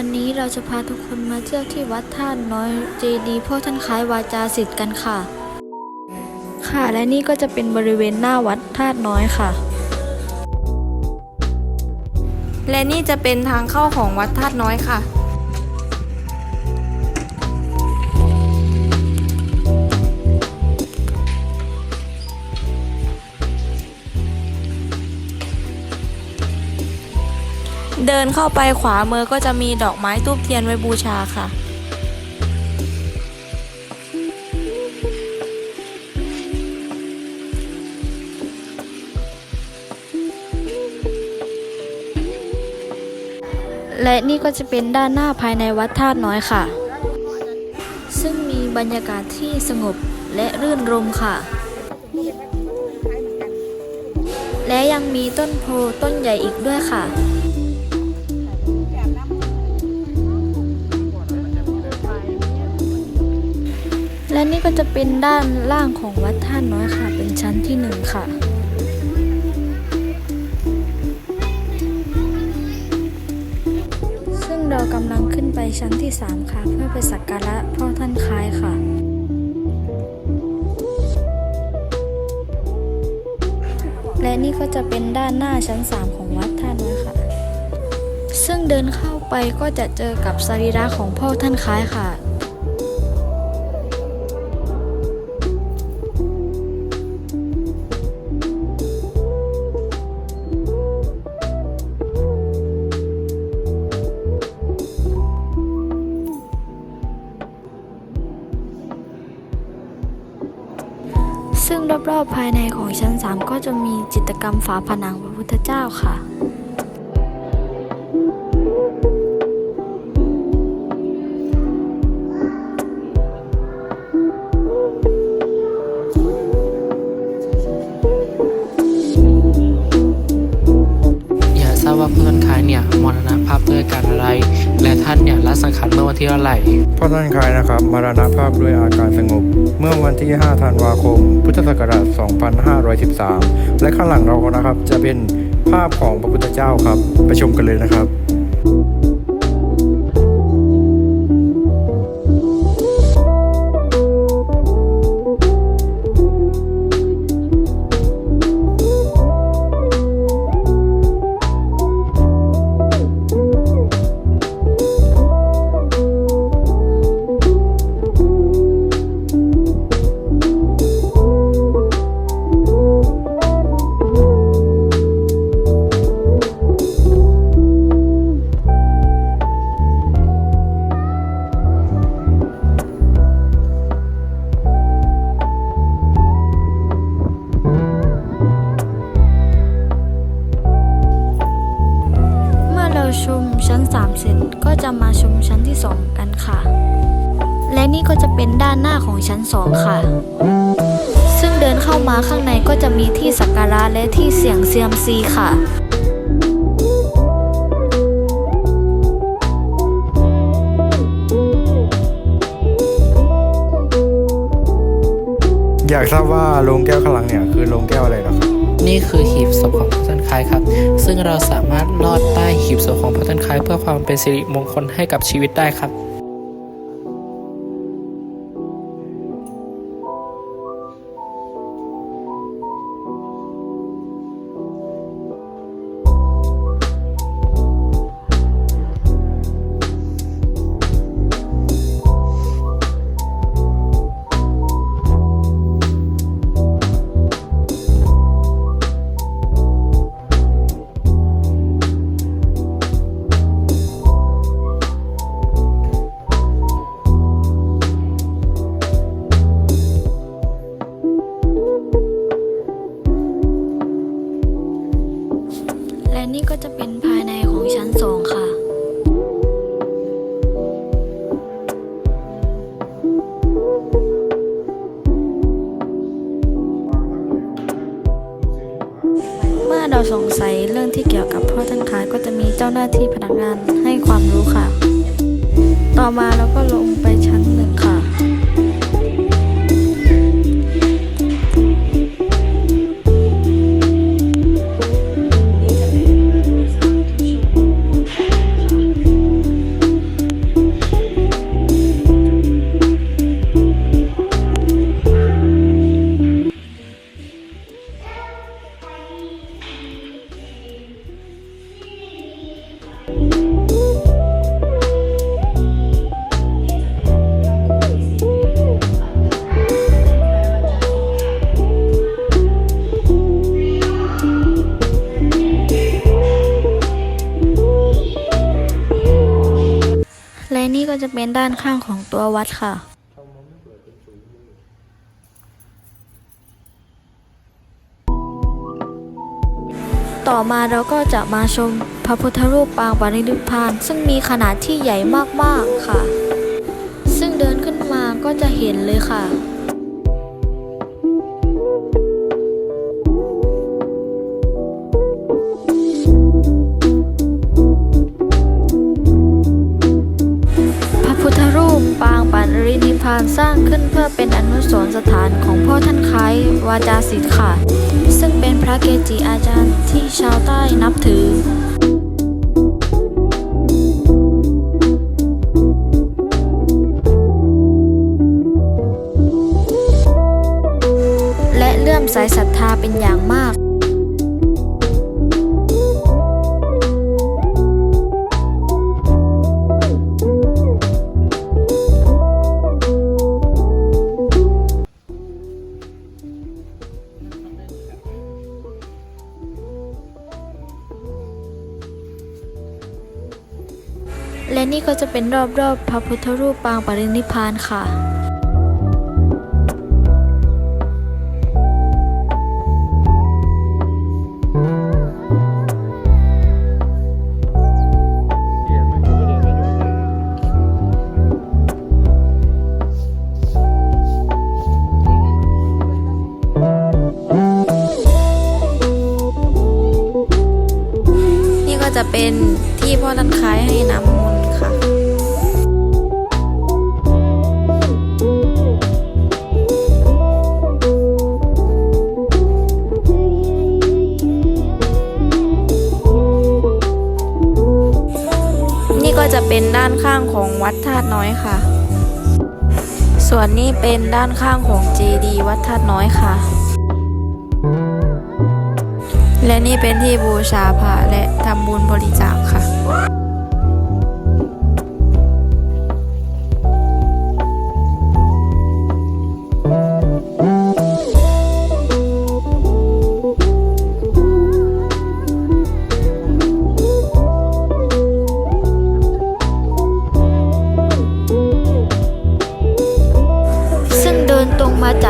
วันนี้เราจะพาทุกคนมาเที่ยวที่วัดท่าตุน้อยเจดีพ่อท่านคล้ายวาจาสิทธิ์กันค่ะ ค่ะและนี่ก็จะเป็นบริเวณหน้าวัดท่าตุน้อยค่ะ และนี่จะเป็นทางเข้าของวัดธาตุน้อยค่ะ เดินเข้าไปขวามือก็จะมีดอกไม้ทูบเทียนไว้บูชาค่ะ และนี่ก็จะเป็นด้านหน้าภายในวัดธาตุน้อยค่ะ ซึ่งมีบรรยากาศที่สงบและรื่นรมค่ะ และยังมีต้นโพต้นใหญ่อีกด้วยค่ะ และนี่ก็จะเป็นด้านล่างของวัดท่านน้อยค่ะ เป็นชั้นที่หนึ่งค่ะซึ่งเรากำลังขึ้นไปชั้นที่3ค่ะ เพื่อไปสักการะพ่อท่านคล้ายค่ะและนี่ก็จะเป็นด้านหน้าชั้น 3 ของวัดท่าน้อยค่ะซึ่งเดินเข้าไปก็จะเจอกับสรีระของพ่อท่านคล้ายค่ะ ภายในของชั้น 3 ก็จะมีจิตรกรรมฝาผนังพระพุทธเจ้าค่ะ เนี่ยมรณภาพด้วยการอะไร และท่านเนี่ยละสังขารเมื่อวันที่เท่าไหร่พ่อท่านคายนะครับ มรณภาพด้วยอาการสงบ เมื่อวันที่ 5 ธันวาคม พุทธศักราช 2513 และข้างหลังเรานะครับจะเป็นภาพของพระพุทธเจ้าครับ ไปชมกันเลยนะครับ เราชมชั้น 3 เสร็จก็จะมาชมชั้นที่ 2 กันค่ะ และนี่ก็จะเป็นด้านหน้าของชั้น 2 ค่ะ ซึ่งเดินเข้ามาข้างในก็จะมีที่สักการะและที่เสียงเซียมซีค่ะอยากทราบว่าโรงแก้วข้างหลังเนี่ยคือโรงแก้วอะไรหรอครับ นี่คือหีบศพของพระท่านคายครับ ซึ่งเราสามารถลอดใต้หีบศพของพระท่านคายเพื่อความเป็นสิริมงคลให้กับชีวิตได้ครับ สงสัยเรื่องที่เกี่ยวกับพ่อท่านค้าก็จะมีเจ้าหน้าที่พนักงานให้ความรู้ค่ะ ต่อมาเราก็ลงไปชั้น จะเป็นด้านข้างของตัววัดค่ะ ต่อมาเราก็จะมาชมพระพุทธรูปปางปรินิพพาน ซึ่งมีขนาดที่ใหญ่มากๆค่ะ ซึ่งเดินขึ้นมาก็จะเห็นเลยค่ะพระ นรินิพพานสร้างขึ้นเพื่อเป็นอนุสรณ์สถานของพ่อท่านคล้ายวาจาศิษย์ค่ะ ซึ่งเป็นพระเกจิอาจารย์ที่ชาวใต้นับถือ และนี่ก็จะเป็นรอบๆพระพุทธรูปปางปรินิพานค่ะนี่ก็จะเป็นที่พ่อท่านคล้ายให้น้ำ จะเป็นด้านข้างของวัดธาตุน้อยค่ะ ส่วนนี้เป็นด้านข้างของเจดีวัดธาตุน้อยค่ะ และนี่เป็นที่บูชาพระและทำบุญบริจาคค่ะ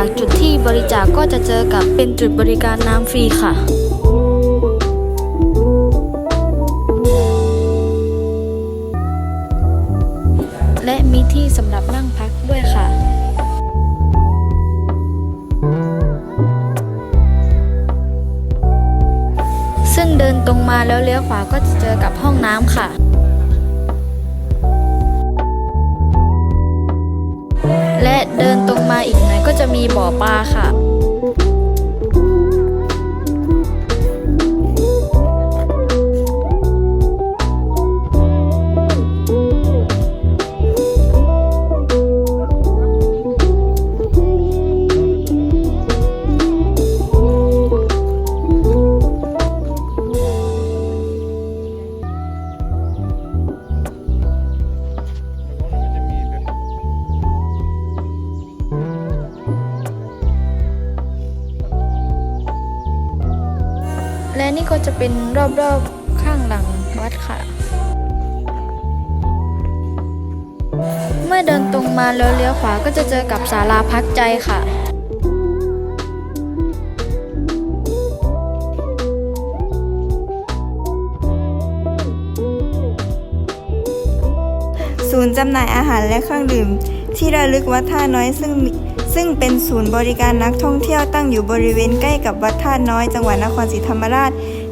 จากจุดที่บริจาคก็จะเจอกับเป็นจุดบริการน้ำฟรีค่ะและมีที่สำหรับนั่งพักด้วยค่ะ ซึ่งเดินตรงมาแล้วเลี้ยวขวาก็จะเจอกับห้องน้ำค่ะ เดินตรงมาอีกหน่อยก็จะมีบ่อปลาค่ะ ก็จะเป็นรอบๆข้างหลังวัดค่ะ เมื่อเดินตรงมาแล้วเลี้ยวขวาก็จะเจอกับศาลาพักใจค่ะศูนย์จำหน่ายอาหารและเครื่องดื่ม ที่ระลึกวัดท่าน้อยซึ่งมี ซึ่งเป็นศูนย์บริการนักท่องเที่ยวตั้งอยู่บริเวณใกล้กับวัดท่าน้อยจังหวัดนครศรีธรรมราช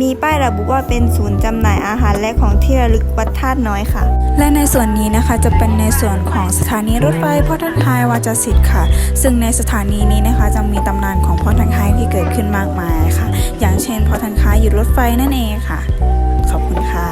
มีป้ายระบุว่าเป็นศูนย์จำหน่ายอาหารและของที่ระลึกวัดท่าน้อยค่ะ และในส่วนนี้นะคะจะเป็นในส่วนของสถานีรถไฟพ่อท่านคายวาจาศิษย์ค่ะ ซึ่งในสถานีนี้นะคะจะมีตำนานของพ่อท่านคายที่เกิดขึ้นมากมายค่ะ อย่างเช่นพ่อท่านคายหยุดรถไฟนั่นเองค่ะ ขอบคุณค่ะ